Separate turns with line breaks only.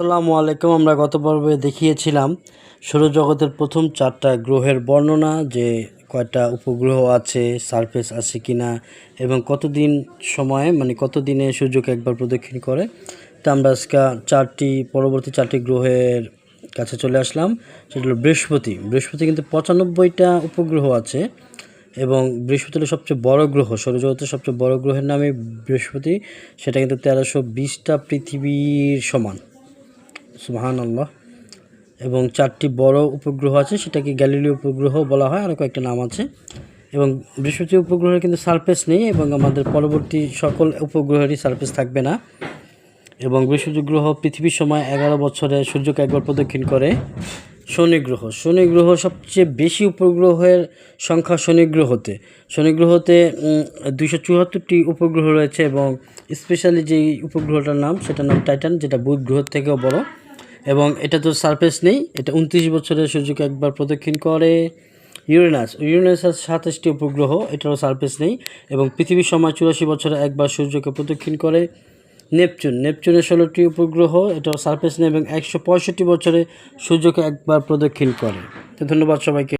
আসসালামু আলাইকুম, আমরা গত পর্বে দেখিয়েছিলাম সৌরজগতের প্রথম চারটা গ্রহের বর্ণনা, যে কয়টা উপগ্রহ আছে সারফেস আছে কিনা, এবং কতদিন সময়ে মানে কত দিনে সূর্যকে একবার প্রদক্ষিণ করে। তো আমরা আজকে চারটি, পরবর্তী চারটি গ্রহের কাছে চলে আসলাম, সেটা হলো বৃহস্পতি। বৃহস্পতি কিন্তু পঁচানব্বইটা উপগ্রহ আছে, এবং বৃহস্পতি হলো সবচেয়ে বড় গ্রহ, সৌরজগতের সবচেয়ে বড় গ্রহের নামে বৃহস্পতি, সেটা কিন্তু তেরোশো বিশটা পৃথিবীর সমান। সুবাহান আল্লাহ এবং চারটি বড় উপগ্রহ আছে, সেটাকে গ্যালিলীয় উপগ্রহ বলা হয় আরও কয়েকটা নাম আছে। এবং বৃহস্পতি উপগ্রহের কিন্তু সারফেস নেই, এবং আমাদের পরবর্তী সকল উপগ্রহেরই সারফেস থাকবে না। এবং বৃহস্পতি গ্রহ পৃথিবীর সময় এগারো বছরে সূর্যকে একবার প্রদক্ষিণ করে শনি গ্রহ। শনি গ্রহ সবচেয়ে বেশি উপগ্রহের সংখ্যা শনি গ্রহতে। শনি গ্রহতে দুইশো চুয়াত্তরটি উপগ্রহ রয়েছে এবং স্পেশালি যেই উপগ্রহটার নাম, সেটার নাম টাইটান যেটা বুধ গ্রহ থেকেও বড়। এবং এটা তো সারফেস নেই, এটা উনত্রিশ বছরে সূর্যকে একবার প্রদক্ষিণ করে। ইউরেনাস ইউরেনাস সাতাশটি উপগ্রহ, এটারও সারফেস নেই এবং পৃথিবীর সময় চুরাশি বছরে একবার সূর্যকে প্রদক্ষিণ করে। নেপচুন, নেপচুনের ষোলোটি উপগ্রহ, এটাও সারফেস নেই এবং একশো পঁয়ষট্টি বছরে সূর্যকে একবার প্রদক্ষিণ করে। তো ধন্যবাদ সবাইকে।